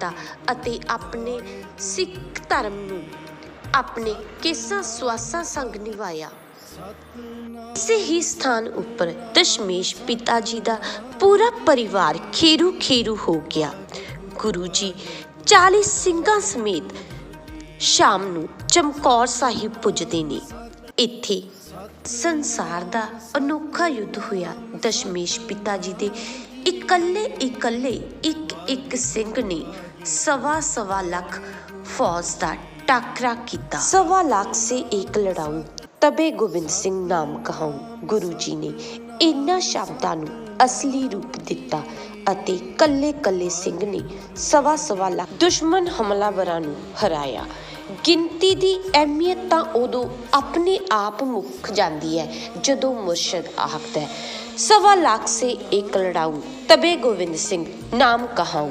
ਕੀਤਾ ਅਤੇ ਆਪਣੇ ਸਿੱਖ ਧਰਮ ਨੂੰ, ਆਪਣੇ ਕੇਸਾਂ ਸਵਾਸਾਂ ਸੰਗ ਨਿਭਾਇਆ। ਇਸੇ ਹੀ ਸਥਾਨ ਉੱਪਰ ਦਸ਼ਮੇਸ਼ ਪਿਤਾ ਜੀ ਦਾ ਪੂਰਾ ਪਰਿਵਾਰ ਖੇਰੂ ਖੇਰੂ ਹੋ ਗਿਆ। ਗੁਰੂ ਜੀ 40 ਸਿੰਘਾਂ ਸਮੇਤ ਸ਼ਾਮ ਨੂੰ ਚਮਕੌਰ ਸਾਹਿਬ ਪੁੱਜਦੇ ਨੇ। ਇੱਥੇ ਸੰਸਾਰ ਦਾ ਅਨੋਖਾ ਯੁੱਧ ਹੋਇਆ। ਦਸ਼ਮੇਸ਼ ਪਿਤਾ ਜੀ ਦੇ ਇਕੱਲੇ ਇਕੱਲੇ ਇੱਕ ਇੱਕ ਸਿੰਘ ਨੇ ਸਵਾ ਸਵਾ ਲੱਖ ਫੌਜ ਦਾ ਟਾਕਰਾ ਕੀਤਾ। ਸਵਾ ਲੱਖ ਸੇ ਇੱਕ ਲੜਾਊ, ਤਬੇ ਗੋਬਿੰਦ ਸਿੰਘ ਨਾਮ ਕਹਾਉ ਗੁਰੂ ਜੀ ਨੇ ਇਨ੍ਹਾਂ ਸ਼ਬਦਾਂ ਨੂੰ ਅਸਲੀ ਰੂਪ ਦਿੱਤਾ ਅਤੇ ਕੱਲੇ ਕੱਲੇ ਸਿੰਘ ਨੇ ਸਵਾ ਸਵਾ ਲੱਖ ਦੁਸ਼ਮਣ ਹਮਲਾਵਰਾਂ ਨੂੰ ਹਰਾਇਆ। ਗਿਣਤੀ ਦੀ ਅਹਿਮੀਅਤ ਤਾਂ ਉਦੋਂ ਆਪਣੇ ਆਪ ਮੁੱਕ ਜਾਂਦੀ ਹੈ ਜਦੋਂ ਮੁਰਸ਼ਦ ਆਖਦਾ ਹੈ, ਸਵਾ ਲੱਖ ਸੇ ਇੱਕ ਲੜਾਊ, ਤਬੇ ਗੋਬਿੰਦ ਸਿੰਘ ਨਾਮ ਕਹਾਉ